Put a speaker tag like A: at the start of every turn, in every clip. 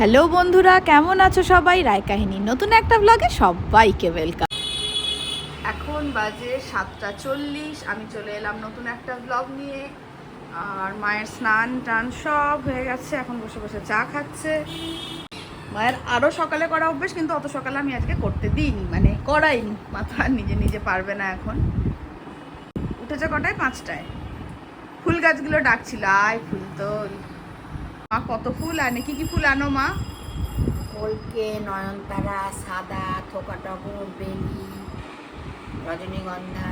A: Hello বন্ধুরা, কেমন আছো সবাই? রায় কাহিনী। নতুন একটা ব্লগে সবাইকে ওয়েলকাম এখন বাজে সাতটা চল্লিশ, আমি চলে এলাম নতুন একটা ব্লগ নিয়ে। আর মায়ের স্নান টান সব হয়ে গেছে, এখন বসে বসে চা খাচ্ছে। মায়ের আরও সকালে করা অভ্যেস, কিন্তু অত সকালে আমি আজকে করতে দিইনি মানে করাইনি। মাথা নিজে নিজে পারবে না এখন। উঠেছে কটায়? পাঁচটায়। ফুল গাছগুলো ডাকছিল, আয় ফুল তোল। মা কত ফুল আনে? কি কি ফুল আনো মা?
B: কলকে নয়নতারা সাদা থোকা টগর বেলি রজনীগন্ধা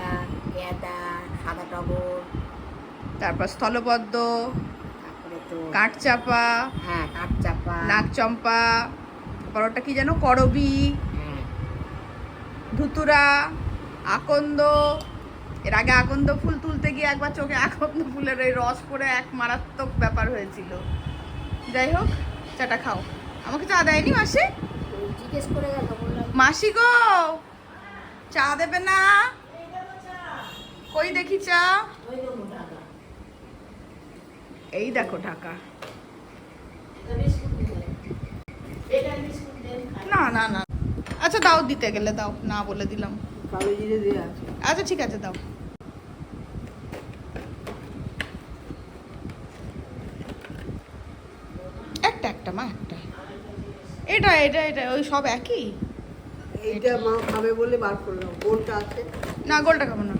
B: গেঁদা সাদা টগর
A: তারপর স্থলপদ্ম
B: তারপরে তো
A: কাঠচাপা
B: হ্যাঁ কাঠচাপা।
A: নাগচম্পা তারপর ওটা কি যেন? করবি ধুতুরা আকন্দ। এর আগে আকন্দ ফুল তুলতে গিয়ে একবার চোখে আকন্দ ফুলের ওই রস পড়ে এক মারাত্মক ব্যাপার হয়েছিল। যাই হোক চাটা খাও। আমাকে চা দেয়নি মাসি?
B: তো জিজ্ঞেস করে গেল
A: মাসি গো চা দেবে না। কই দেখি চা? এই দেখো ঢাকা। না না না। আচ্ছা দাও দিতে গেলে দাও। না বলে দিলাম। আচ্ছা ঠিক আছে দাও একটা একটা মা একটা এটা এটা এটা ওই সব একই?
C: এইটা মা খাবে বলে বার করলাম। গোলটা আছে।
A: না গোলটা খাব না।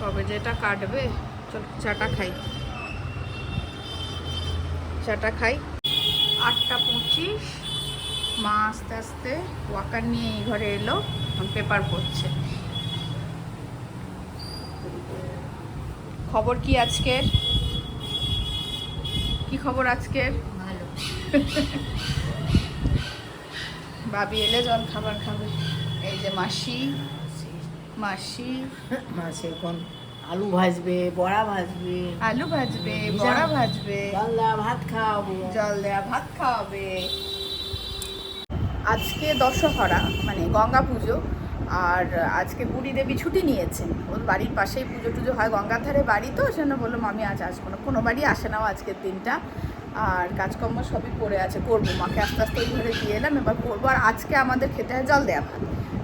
A: কবে যেটা কাটবে চল চাটা খাই। চাটা খাই। আটটা পঁচিশ। মা আস্তে আস্তে ওয়াকার নিয়ে এই ঘরে এলো পেপার পড়ছে। খবর কি আজকের? কি খবর আজকের
B: ভালো।
A: ভাবি এলে জল খাবার খাবে। এই যে মাসি মাসি।
B: মাসে এখন আলু ভাজবে বড়া ভাজবে।
A: আলু ভাজবে বড়া ভাজবে।
B: বাংলা ভাত খাওয়াবো।
A: জল দেয়া ভাত খাওয়াবে। আজকে দশহরা মানে গঙ্গা পুজো। আর আজকে বুড়ি দেবী ছুটি নিয়েছেন। ওর বাড়ির পাশেই পুজো টুজো হয়। গঙ্গার ধারে বাড়ি তো, সেজন্য বললাম আমি আজ আসব না। কোনো বাড়ি আসে নাও আজকের দিনটা। আর কাজকর্ম সবই পড়ে আছে, করব। মাকে আস্তে আস্তে ওই ঘরে দিয়ে এলাম, এবার করব। আর আজকে আমাদের খেতে হয় জল দেয়া ভাত।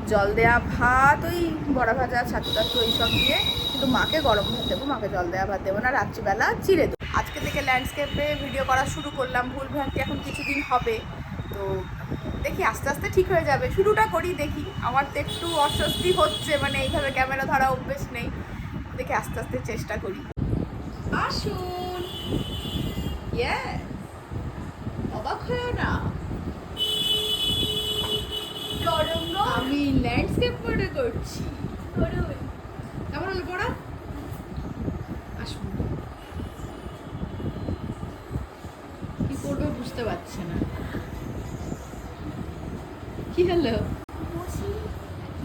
A: জল দেয়া ভাত, ওই বড়া ভাজা, ছাতু টাতু এইসব দিয়ে। কিন্তু মাকে গরম ভাত দেবো, মাকে জল দেয়া ভাত দেবো না। রাত্রিবেলা চিড়ে দেবো। আজকে থেকে ল্যান্ডস্কেপে ভিডিও করা শুরু করলাম। ভুল ভ্রান্তি এখন কিছুদিন হবে। তো দেখি আস্তে আস্তে ঠিক হয়ে যাবে। শুরুটা করি দেখি। আমার তো একটু অস্বস্তি হচ্ছে মানে এইভাবে ক্যামেরা ধরা অভ্যেস নেই। দেখি আস্তে আস্তে চেষ্টা করি। আসুন. অবাক হয়েও না। আমি ল্যান্ডস্কেপ মনে করছি। কেমন হলো পড়া? আসুন। কি করবে বুঝতে পারছে না। কি হলো?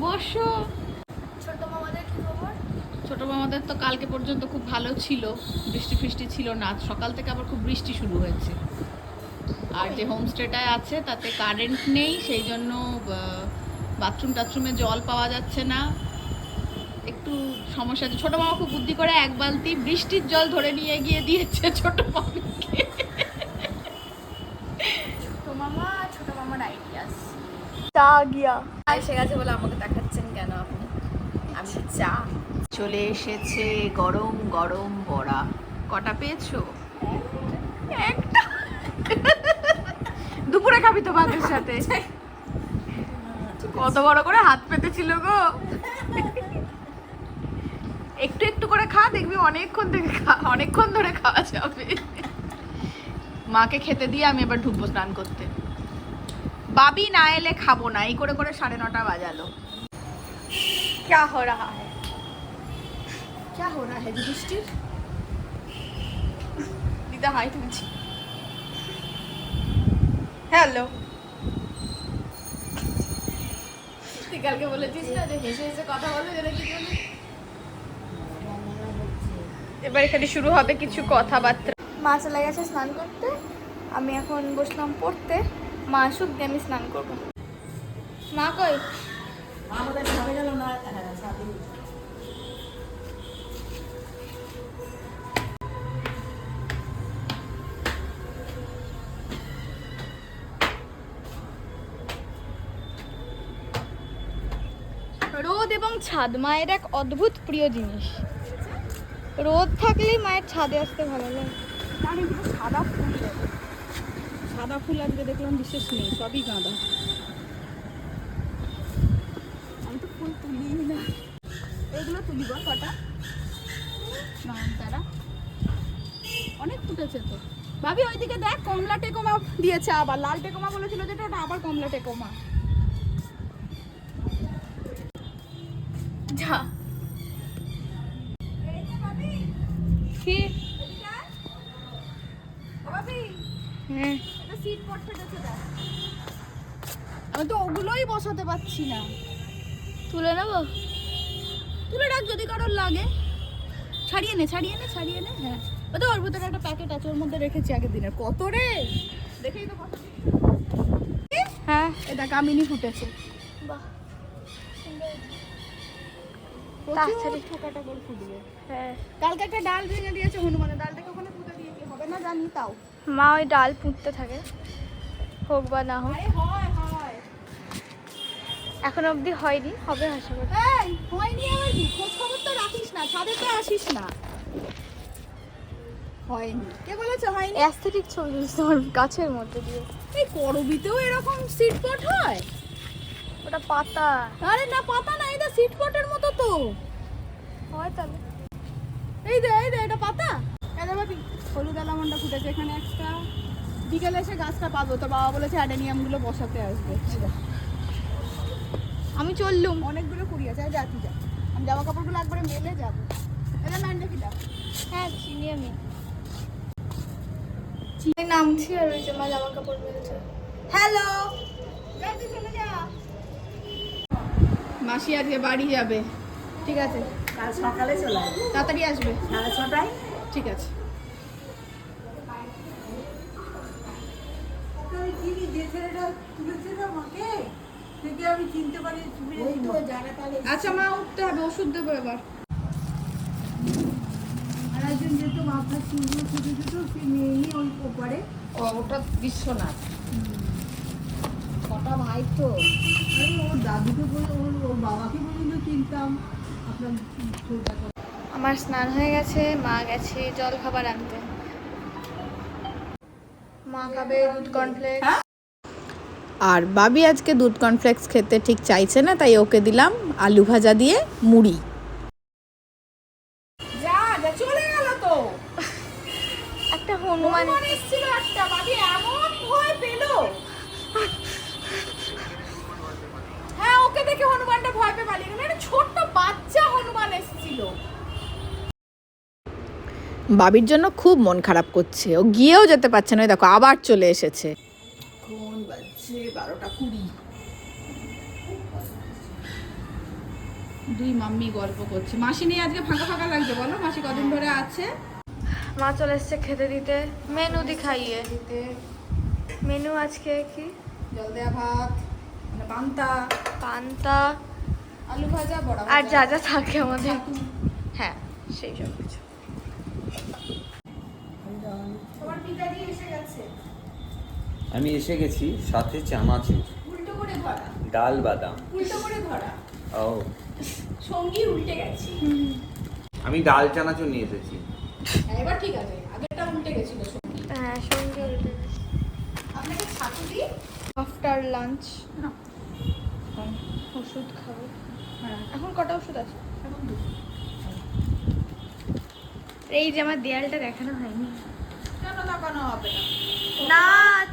A: বসো।
D: ছোট মামাদের কি খবর?
A: ছোট মামাদের তো কালকে পর্যন্ত খুব ভালো ছিল। বৃষ্টি ফৃষ্টি ছিল না। সকাল থেকে আবার খুব বৃষ্টি শুরু হয়েছে। আর যে হোমস্টেটায় আছে তাতে কারেন্ট নেই সেই জন্য বাথরুম টাথরুমে জল পাওয়া যাচ্ছে না। একটু সমস্যা আছে। ছোটো মামা খুব বুদ্ধি করে এক বালতি বৃষ্টির জল ধরে নিয়ে গিয়ে দিয়েছে ছোট মামিকে
D: ছোট মামা ছোট মামার আইডিয়াস চা গিয়া।
A: এসে গেছে বলে আমাকে দেখাচ্ছেন কেন আপনি? আমি চা। চলে এসেছে গরম গরম বড়া। কটা পেয়েছ? একটা। দুপুরে খাবি তো ভাতের সাথে। কত বড় করে হাত পেতেছিল গো। একটু একটু করে খা দেখবি অনেকক্ষণ থেকে খা অনেকক্ষণ ধরে খাওয়া যাবে। মাকে খেতে দিয়ে আমি এবার ঢুকবো স্নান করতে। বাবি না এলে খাবো না এই করে করে সাড়ে নটা বাজালো
D: क्या हो रहा है
A: क्या हो रहा है যুধিষ্ঠির দিদা হাই তুলছি হ্যালো তুই কালকে বলেছিস না যে হেসে হেসে কথা বলে যেটা কি বলে এবার এখানে শুরু হবে কিছু কথাবার্তা
D: মা চলে গেছে স্নান করতে আমি এখন বসলাম পড়তে মা দিয়ে আমি স্নান করব। মা কই? রোদ এবং ছাদ মায়ের এক অদ্ভুত প্রিয় জিনিস। রোদ থাকলেই মায়ের ছাদে আসতে ভালো লাগে।
A: সাদা ফুল সাদা ফুল আজকে দেখলাম, বিশেষ নেই, সবই গাঁদা। আমি তো ফুল তুলি না। এগুলো তুলি বল কটা? তারা। অনেক ফুটেছে তো। ভাবি, ওইদিকে দেখ, কমলা টেকোমা দিয়েছে আবার। লাল টেকোমা বলেছিল যেটা, ওটা আবার কমলা টেকোমা।
D: যা কি হ্যাঁ
A: আমি তো ওগুলোই বসাতে পারছি না।
D: তুলে নেব?
A: তুলে রাখ যদি কারোর লাগে। ছাড়িয়ে নে ছাড়িয়ে নে ছাড়িয়ে নে হ্যাঁ। ওটা ওর ভিতরে একটা প্যাকেট আছে ওর মধ্যে রেখেছি আগের দিনের। কত রে? দেখেই তো কত
D: হ্যাঁ।
A: এটা কামিনী ফুটেছে।
D: বাহ। হ্যাঁ।
A: কালকে একটা ডাল ভেঙে দিয়েছে হনুমানের ডালটাকে ওখানে পুঁতে দিয়ে হবে না জানি তাও।
D: মা ওই ডাল পুঁততে থাকে হোক বা না হোক। এখন অবধি হয়নি হবে আশা করি।
A: এই হয়নি আবার কি? খোঁজ খবর তো রাখিস না ছাদে তো আসিস না। হয়নি। কে বলেছে হয়নি?
D: অ্যাস্থেটিক ছবি তুলছি তোমার গাছের মধ্যে দিয়ে।
A: এই করবিতেও এরকম সিটপট হয়?
D: ওটা পাতা।
A: আরে না পাতা না এটা সিটপটের মতো তো।
D: হয় তাহলে।
A: এই দে এই দে এটা পাতা। এটা ভাবি হলুদ আলামন্ডা ফুটেছে এখানে একটা বিকেলে এসে গাছটা পাবো তো বাবা বলেছে অ্যাডেনিয়ামগুলো বসাতে আসবে।
D: আমি চললুম।
A: অনেকগুলো কুড়ি আছে যা তুই যা আমি জামা কাপড়গুলো একবারে মেলে যাব। এটা ম্যান্ডে কিটা
D: হ্যাঁ চিনি আমি। চিনি নামছি আর ওই যে মা জামা কাপড় মেলছে।
A: হ্যালো! চলে যা। মাসি আজকে বাড়ি যাবে। ঠিক আছে।
B: কাল সকালে চলে আসবে।
A: তাড়াতাড়ি আসবে।
B: সাড়ে ছটায়?
A: ঠিক আছে।
C: ছেলেটা তুলেছে আমাকে থেকে আমি চিনতে পারি
A: আচ্ছা মা উঠতে হবে ওষুধ দেবো এবার।
C: আর একজন যেত মাথার চুলগুলো ছোট ছোট সে নিয়ে নিয়ে ওই ওপারে।
B: ও, ওটা বিশ্বনাথ। কটা ভাই তো।
C: আমি ওর দাদুকে বলে ওর ওর বাবাকে পর্যন্ত চিনতাম। আপনার
D: আমার স্নান হয়ে গেছে মা গেছে জল খাবার আনতে। মা খাবে দুধ কর্নফ্লেক্স
A: আর বাবি আজকে দুধ কর্নফ্লেক্স খেতে ঠিক চাইছে না তাই ওকে দিলাম আলু ভাজা দিয়ে মুড়ি। যা যা চলে গেল তো।
D: একটা হনুমান।
A: হনুমান এসেছিল একটা বাবি এমন ভয় পেল। হ্যাঁ ওকে দেখে হনুমানটা ভয় পেয়ে পালিয়ে গেল। একটা ছোট্ট বাচ্চা হনুমান এসেছিল। বাবির জন্য খুব মন খারাপ করছে ও গিয়েও যেতে পারছে না। দেখো আবার চলে এসেছে। বাজছে বারোটা কুড়ি। দুই মাম্মি গল্প করছে। মাসি নিয়ে আজকে ফাঁকা ফাঁকা লাগছে বলো মাসি কদিন ধরে আছে?
D: মা চলে এসছে খেতে দিতে। মেনু দি খাইয়ে। মেনু আজকে কি?
A: জল দেয়া ভাত মানে পান্তা।
D: পান্তা।
A: আলু ভাজা বড়া
D: আর যা যা থাকে আমাদের। হ্যাঁ সেই সব কিছু।
A: তোমার পিতাজি এসে গেছে?
E: আমি এসে গেছি সাথে চানাচুর
A: উল্টো করে ধরা
E: ডাল বাদাম।
A: উল্টো করে ধরা
E: ও।
A: সঙ্গী উল্টে গেছে।
E: আমি ডাল চানাচুর নিয়ে এসেছি।
A: হ্যাঁ, এবার ঠিক আছে আগেরটা উল্টে গেছিল সঙ্গী।
D: হ্যাঁ সঙ্গে
A: আপনাকে ছাতু দিই?
D: After lunch.
A: না।
D: ওষুধ খাব।
A: হ্যাঁ।
D: এখন কটা ওষুধ আছে?
A: এখন
D: এই যে আমার দেয়ালটা দেখানো হয়নি।
A: কেন দেখানো হবে না।
D: না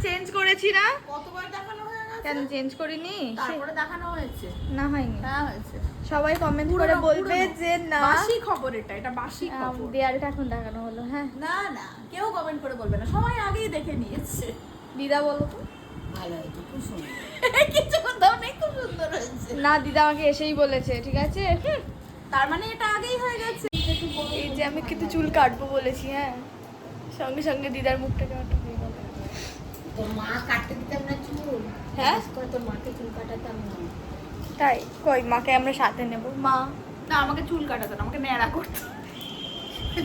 D: চেঞ্জ করেছি না।
A: কতবার দেখানো হয়ে গেছে?
D: কেন চেঞ্জ করিনি?
A: তারপরে দেখানো হয়েছে।
D: না হয়নি।
A: হ্যাঁ হয়েছে।
D: সবাই কমেন্ট করে বলবে যে না।
A: বাসি খবর এটা এটা বাসি খবর।
D: দেয়ালটা এখন দেখানো হলো হ্যাঁ।
A: না না কেউ কমেন্ট করে বলবে না। সবাই আগেই দেখে নিয়েছে।
D: দিদা বলো তো।
B: ভালো হয়েছে খুব সুন্দর।
A: কিছুক্ষণ দাও নেই খুব সুন্দর হয়েছে।
D: না দিদা আমাকে এসেই বলেছে ঠিক আছে?
A: তার মানে এটা আগেই হয়ে গেছে।
D: এই যে আমি কিন্তু চুল কাটবো বলেছি হ্যাঁ। সঙ্গে সঙ্গে দিদার মুখটা কেমন একটা গেল
B: তোর মা কাটতে দিতাম না চুল?
D: হ্যাঁ?
B: তোর মাকে চুল কাটাতাম না।
D: তাই? কই মাকে আমরা সাথে নেব? মা
A: না আমাকে চুল কাটাতো না আমাকে ন্যাড়া করতো।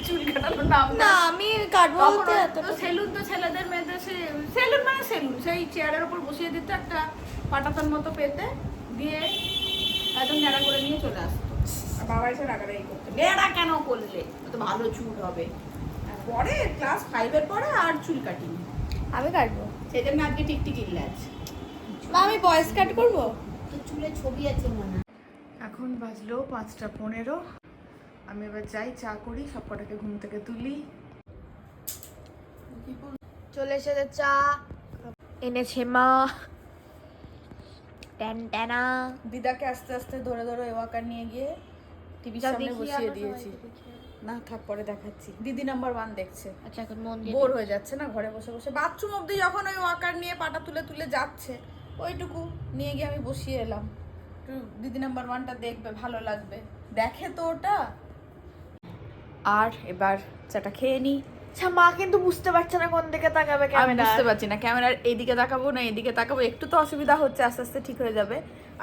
A: চুল কাটানোর নাম
D: না। আমি কাটবো বলতে
A: সেলুন তো ছেলেদের মেয়েদের সে সেলুন মানে সেলুন। সেই চেয়ারের উপর বসিয়ে দিত একটা পাটাতন মতো পেতে দিয়ে একদম ন্যাড়া করে নিয়ে চলে আসতো। বাবা এসে রাগারাগি করতো। ন্যাড়া কেন করলে? তো ভালো চুল হবে। পরে ক্লাস ফাইভের পরে আর চুল কাটিনি
D: আমি কাটবো।
A: সেই জন্য আজকে টিকটিক ইল্লাজ
D: মা আমি বয়স কাট করব?
B: চুলে ছবি আছে মনে
A: এখন বাজলো পাঁচটা পনেরো। আমি এবার যাই চা করি সব কটাকে ঘুম থেকে তুলি।
D: চলে এসেছে চা। এনেছে মা। ট্যান ট্যানা
A: দিদাকে আস্তে আস্তে ধরে ধরে ওয়াকার নিয়ে গিয়ে টিভির
D: যাও
A: সামনে বসিয়ে দিয়েছি। না থাক পরে দেখাচ্ছি। দিদি নাম্বার ওয়ান দেখছে।
D: আচ্ছা এখন মন
A: বোর হয়ে যাচ্ছে না ঘরে বসে বসে। বাথরুম অবধি যখন ওই ওয়াকার নিয়ে পাটা তুলে তুলে যাচ্ছে ওইটুকু নিয়ে গিয়ে আমি বসিয়ে এলাম। একটু দিদি নাম্বার ওয়ানটা দেখবে ভালো লাগবে। দেখে তো ওটা। আর এবার চাটা খেয়ে নিই
D: আচ্ছা মা কিন্তু বুঝতে পারছে না কোন দিকে তাকাবে
A: আমি
D: ক্যামেরা
A: বুঝতে পারছি না ক্যামেরার এইদিকে তাকাবো না এদিকে তাকাবো একটু তো অসুবিধা হচ্ছে আস্তে আস্তে ঠিক হয়ে যাবে।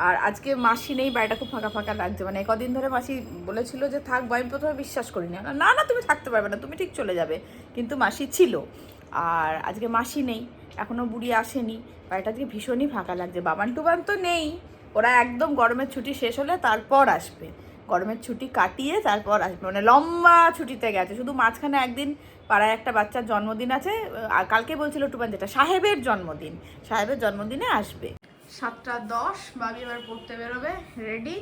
A: আর আজকে মাসি নেই বাড়িটা খুব ফাঁকা ফাঁকা লাগছে মানে কদিন ধরে মাসি বলেছিল যে থাকব আমি প্রথমে বিশ্বাস করিনি। না না তুমি থাকতে পারবে না তুমি ঠিক চলে যাবে। কিন্তু মাসি ছিল। আর আজকে মাসি নেই এখনও বুড়ি আসেনি বাড়িটা আজকে ভীষণই ফাঁকা লাগছে। বাবান টুবান তো নেই ওরা একদম গরমের ছুটি শেষ হলে তারপর আসবে। গরমের ছুটি কাটিয়ে তারপর আসবে মানে লম্বা ছুটিতে গেছে। শুধু মাঝখানে একদিন পাড়ায় একটা বাচ্চার জন্মদিন আছে আর কালকে বলছিল টুবান যেটা সাহেবের জন্মদিন। সাহেবের জন্মদিনে আসবে। সাতটা দশ বাবি এবার পড়তে বেরোবে। রেডি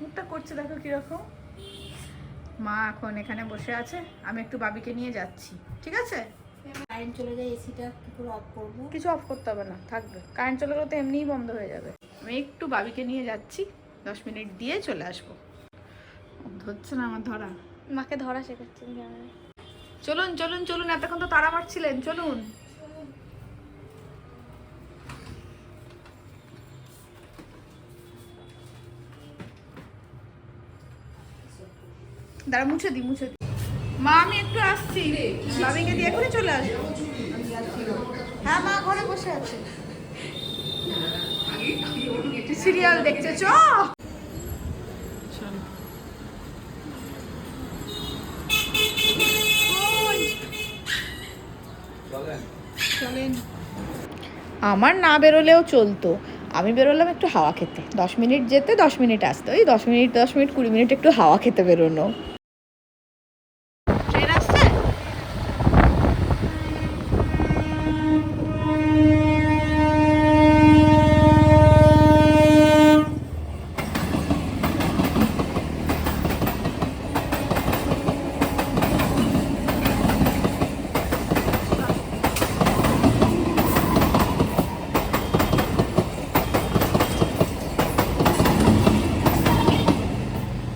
A: মুখটা করছে দেখো কীরকম। মা এখন এখানে বসে আছে আমি একটু বাবিকে নিয়ে যাচ্ছি। ঠিক আছে?
B: কারেন্ট চলে যায় এসিটা কি করে অফ করব?
A: কিছু অফ করতে হবে না থাকবে। কারেন্ট চলে গেলে তো এমনিই বন্ধ হয়ে যাবে। আমি একটু বাবিকে নিয়ে যাচ্ছি। দশ মিনিট দিয়ে চলে আসব। ধরছে না আমার ধরা?
D: মাকে ধরা শেখাচ্ছেন
A: চলুন চলুন চলুন এতক্ষণ তো তারা মারছিলেন চলুন। দাঁড়া মুছে দি মুছে দি। মা আমি একটু আসছি। বাবিকে দিয়ে এখনই চলে আসব। হ্যাঁ মা ঘরে বসে আছে। সিরিয়াল দেখছে চ চলেন আমার না বেরোলেও চলতো। আমি বেরোলাম একটু হাওয়া খেতে। দশ মিনিট যেতে দশ মিনিট আসতে। ওই দশ মিনিট দশ মিনিট, কুড়ি মিনিট একটু হাওয়া খেতে বেরোনো ট্রেন আসছে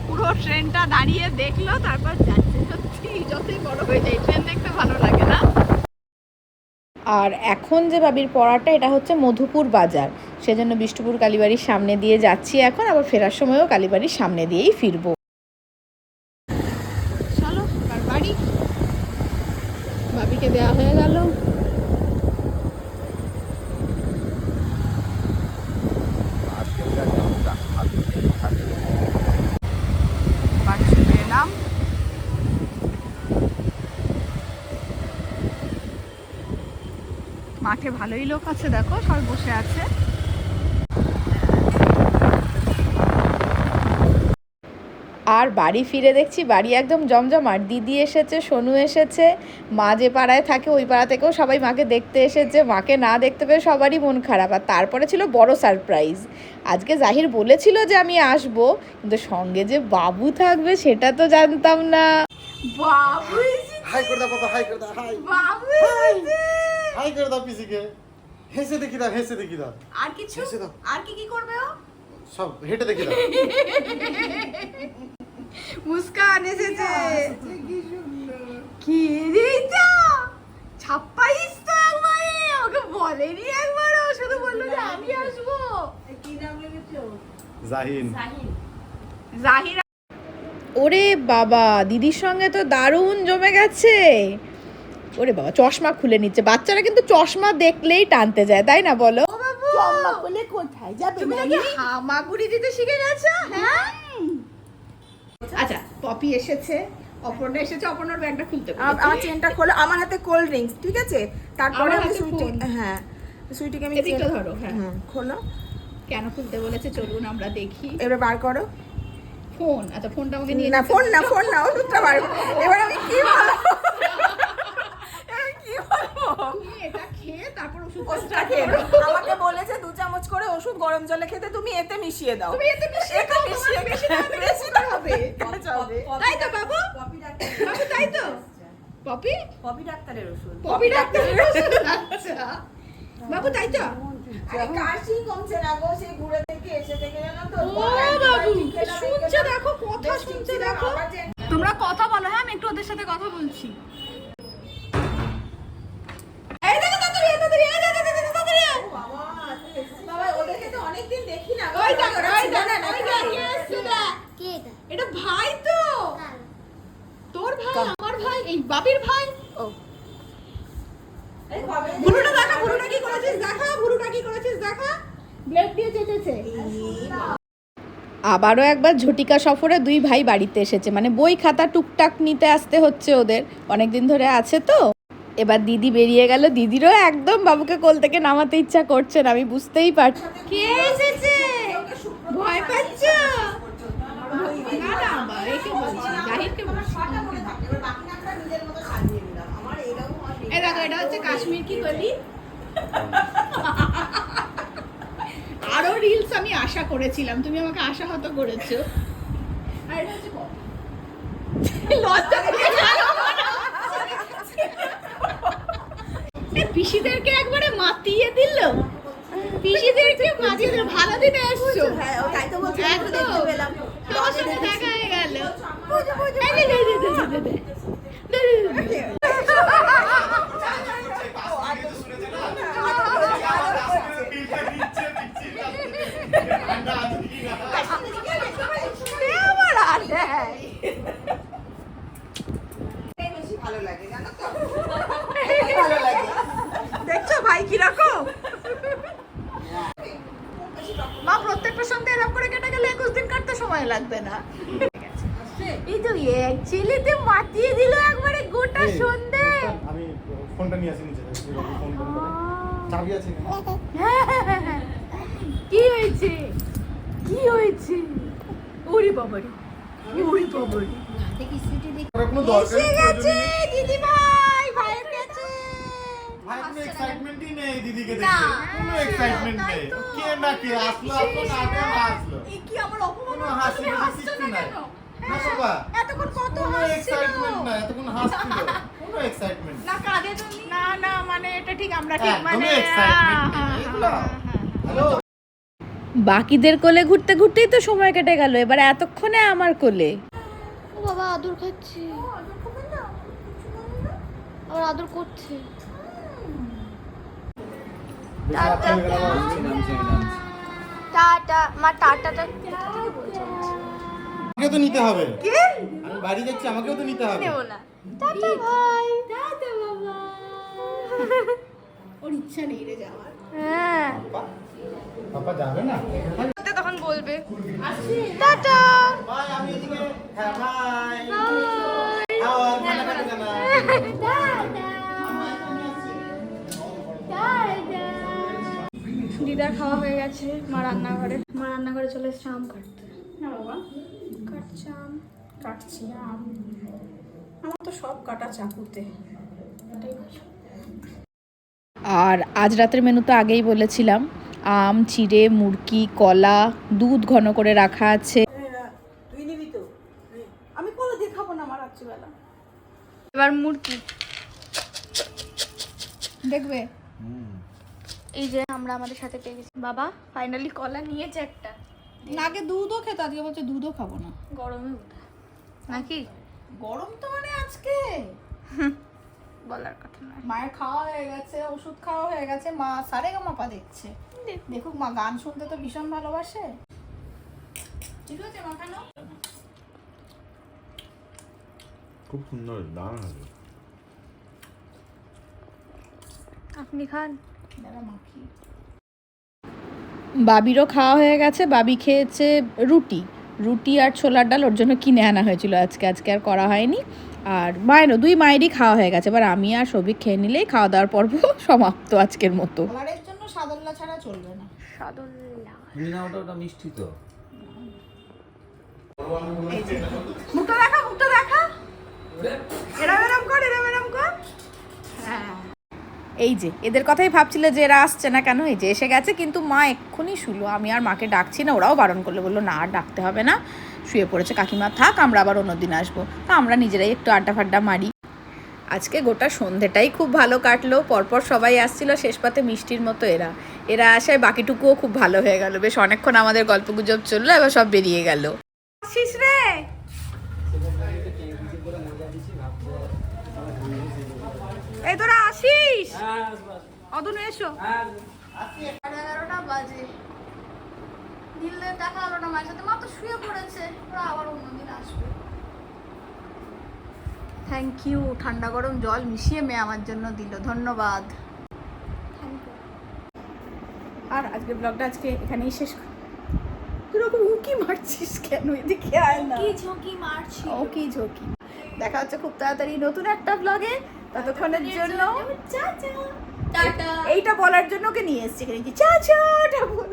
A: পুরো ট্রেনটা দাঁড়িয়ে দেখল তারপর যাচ্ছে সত্যি যতই বড় হয়ে যায় ট্রেন দেখতে ভালো লাগে না আর এখন যে বাবির পড়াটা, এটা হচ্ছে মধুপুর বাজার। সেজন্য বিষ্ণুপুর কালীবাড়ির সামনে দিয়ে যাচ্ছি এখন, আবার ফেরার সময়ও কালীবাড়ির সামনে দিয়েই ফিরবো চলো আর বাড়ি বাবিকে দেওয়া হয়ে গেল বাড়ি চলে এলাম মাঠে ভালোই লোক আছে দেখো সবাই বসে আছে। আর বাড়ি ফিরে দেখছি বাড়ি একদম জমজমাট। দিদি এসেছে সোনু এসেছে মা যে পাড়ায় থাকে ওই পাড়া থেকেও সবাই মাকে দেখতে এসেছে। মাকে না দেখতে পেয়ে সবারই মন খারাপ। আর তারপরে ছিল বড় সারপ্রাইজ আজকে জাহির বলেছিল যে আমি আসব কিন্তু সঙ্গে যে বাবু থাকবে সেটা তো জানতাম না। বাবু
F: হাই করে দাও বাবা হাই করে দাও হাই।
A: বাবু
F: হাই করে দাও পিসিকে হেসে দেখি দাও হেসে দেখি দাও।
A: আর কিছু?
F: হেসে দাও।
A: আর কি কি করবে ও?
F: সব হেঁটে দেখি দাও।
A: মুস্কান এসেছে। কি দিতা ছাপ্পাইশ তো একবারে ওকে বলেনি একবার ও শুধু বলল যে আমি আসব।
C: কি নাম লেগেছে
F: জাহিন।
A: জাহিরা ওরে বাবা দিদির সঙ্গে তো দারুণ জমে গেছে। ওরে বাবা চশমা খুলে নিচ্ছে। বাচ্চারা কিন্তু চশমা দেখলেই টানতে যায় তাই না বলো?
B: চম্মা করলে কোথায় যাবে
A: তুমি নাকি হামাগুড়ি দিতে শিখে গেছো? হ্যাঁ। আচ্ছা পপি এসেছে অপর্ণা এসেছে অপর্ণার ব্যাগটা খুলতে
G: আম- আমার চেনটা খোলো আমার হাতে কোল্ড ড্রিঙ্কস ঠিক আছে? তারপরে
A: আমার
G: আমি সুইটি হ্যাঁ সুইটিকে আমি
A: এদিকটা ধরো হ্যাঁ।
G: খোলো।
A: কেন খুলতে বলেছে চলুন আমরা দেখি।
G: এবার বার করো।
A: ফোন আচ্ছা ফোনটা আমাকে নিয়ে
G: না ফোন না ফোন না ওষুধটা বার করো। এবার আমি কি বলব? বলব
A: তুমি এটা খেয়ে তারপর
G: ওষুধটা খেয়ে আমাকে বলেছে দু চামচ করে ওষুধ গরম জলে খেতে তুমি এতে মিশিয়ে দাও।
A: তুমি এতে মিশিয়ে দাও,
G: মিশিয়ে
A: বেশি
G: দাও,
A: দামে
G: বেশি
A: খেতে
G: দাও।
A: হবে।
G: কাজ হবে।
A: তাই তো বাবু? বাবু তাই তো? পপি?
B: পপি ডাক্তারের ওষুধ।
A: পপি ডাক্তারের ওষুধ? আচ্ছা। বাবু তাই তো?
B: আরে কাশি কমছে না গো? সেই ঘুরে থেকে এসে থেকে জানো তো।
A: ও বাবু শুনছে দেখো কথা শুনছে দেখো। তোমরা কথা বলো হ্যাঁ? আমি একটু ওদের সাথে কথা বলছি। এটা ভাই তো। তোর ভাই আমার ভাই এই বাবির ভাই। ও। ভুরুটা দেখা ভুরুটা কি করেছিস? দেখা ভুরুটা কি করেছিস? দেখা। ব্লেড দিয়ে চেটেছে আবারও একবার ঝটিকা সফরে দুই ভাই বাড়িতে এসেছে। মানে বই খাতা টুকটাক নিতে আসতে হচ্ছে ওদের। অনেক দিন ধরে আছে তো। এবার দিদি বেরিয়ে গেল। দিদিরও একদম বাবুকে কোল থেকে নামাতে ইচ্ছা করছে না আমি বুঝতেই পারছি। কে এসেছে? ভয় পাচ্ছ? না না একে বলছি জাহিরকে বলছি এই দেখো এটা হচ্ছে কাশ্মীর কি আরও রিলস আমি আশা করেছিলাম তুমি আমাকে আশাহত করেছ। আর এটা হচ্ছে লজ্জা পেয়ে গেল। এ, পিসিদেরকে একবারে মাতিয়ে দিল। পিসিদেরকে মাতিয়ে দিল। ভালো দিনে এসছো।
B: হ্যাঁ তাই তো বলছি
A: একদম।
B: দেখতে পেলাম।
G: দেখছ ভাই কীরকম
A: মা প্রত্যেকটা সন্ধ্যে এরকম করে কেটে গেলে সময় লাগবে না। এই তো এক ছেলেতে মাতিয়ে দিল একবারে গোটা সন্ধে।
F: আমি ফোনটা নিয়ে আসি নিচে ফোন করে। করে। চাবি আছে
A: কি হয়েছে? কি হয়েছে? ওরে বাবারে ওরে বাবারে। দিদি ভাই ভাইয়ের কাছে।
F: ভাই এক্সাইটমেন্টই নেই দিদিকে দেখে কোনো এক্সাইটমেন্ট নেই। কে না কে আসলো আসলো না। আসলো।
A: এই কি আমার
F: কোনো হাসি কিচ্ছু
A: না
F: নাই। না বাবা
A: এতক্ষণ কত
F: এক্সাইটমেন্ট নাই এতক্ষণ হাসছিল। কোনো এক্সাইটমেন্ট
A: না কাঁদে তো না না মানে এটা ঠিক আমরা ঠিক মানে হ্যাঁ, হ্যাঁ,
F: এগুলো হ্যালো?
A: বাকিদের কোলে ঘুরতে ঘুরতেই তো সময় কেটে গেল এবার এতক্ষণে আমার কোলে।
D: ও বাবা আদর খাচ্ছি। আবার আদর করছে। টাটা টাটা মা টাটাটা
F: আমাকেও তো নিতে হবে। আমি বাড়ি যাচ্ছি আমাকেও তো নিতে হবে।
D: না। টাটা ভাই। টাটা বাবা।
A: ওর ইচ্ছা নেই রে যাওয়ার।
D: হ্যাঁ।
F: পাপা যাবে না?
D: তখন বলবে। টাটা।
F: বাই আমি এদিকে হ্যাঁ বাই আর
D: খাওয়া হয়ে গেছে মা রান্নাঘরে। মা রান্নাঘরে চলে এসছে আম কাটতে।
A: না বাবা।
D: কাটছে আম।
A: কাটছি আম। আমার তো সব কাটা চাকুতে। আর আজ রাতের মেনু তো আগেই বলেছিলাম। আম চিড়ে মুরকি কলা দুধ ঘন করে রাখা আছে।
G: তুই নিবি তো? আমি দিয়ে খাব না আমার রাত্রিবেলা।
D: এবার মুরগি।
A: দেখবে?
D: এই যে আমরা আমাদের সাথে পেয়ে গেছি। বাবা ফাইনালি কলা নিয়েছে একটা।
A: আগে দুধও খেতে আজকে বলছে দুধও খাব না।
D: গরমে উঠে। নাকি?
A: গরম তো মানে আজকে।
D: বলার কথা নয়।
A: মায়ের খাওয়া হয়ে গেছে ওষুধ খাওয়া হয়ে গেছে মা সারে মাপা দেখছে। দেখুক। মা গান শুনতে তো ভীষণ ভালোবাসে। ঠিক আছে মাখানো
F: খুব সুন্দর দারুণ হবে
D: আপনি খান।
A: দাঁড়া মাখি বাবিরও খাওয়া হয়ে গেছে বাবি খেয়েছে রুটি। রুটি আর ছোলার ডাল ওর জন্য কিনে আনা হয়েছিল আজকে আজকে আর করা হয়নি। আর মায়েরও দুই মায়েরই খাওয়া হয়ে গেছে। এবার আমি আর সবিক খেয়ে নিলেই খাওয়া দাওয়ার পর্ব সমাপ্ত আজকের মতো। জন্য সাদল্লা ছাড়া চলবে না।
D: সাদুল্লাহ
E: ওটা ওটা মিষ্টি তো।
A: মুখটা দেখা মুখটা দেখা। এরম এরম কর এরম এরম কর। হ্যাঁ। এই যে, এদের কথাই ভাবছিল যে এরা আসছে না কেন? এই যে এসে গেছে, কিন্তু মা এক্ষুনি শুলো আমি আর মাকে ডাকছি না, ওরাও বারণ করল, বলল, না, আর ডাকতে হবে না। শুয়ে পড়েছে কাকিমা, থাক, আমরা আবার অন্যদিন আসব। তা আমরা নিজেরাই একটু আড্ডা ফাড্ডা মারি। আজকে গোটা সন্ধেটাই খুব ভালো কাটলো, পরপর সবাই আসছিল, শেষ পাতে মিষ্টির মতো এরা। এরা আসায় বাকিটুকুও খুব ভালো হয়ে গেল। বেশ, অনেকক্ষণ আমাদের গল্প গুজব চলল, এবার সব বেরিয়ে গেল। রে! এই তোরা আসিস? অদন এসো।
D: সাড়ে এগারোটা বাজে। নীলে দেখা হলো না মায়ের সাথে। মা তো শুয়ে পড়েছে। ওরা আবার অন্যদিন আসবে।
A: থ্যাংক ইউ ঠান্ডা গরম জল মিশিয়ে মেয়ে আমার জন্য দিল। ধন্যবাদ। আর আজকের ব্লগটা আজকে এখানেই শেষ কর- উঁকি মারছিস কেন? এদিকে আয় না।
D: কি ঝুঁকি মারছি।
A: ও কি ঝোঁকি। দেখা হচ্ছে খুব তাড়াতাড়ি নতুন একটা ব্লগে ততক্ষণের জন্য
D: টাটা।
A: এইটা বলার জন্য ওকে নিয়ে এসেছি এখানে। কি চা চাটা বল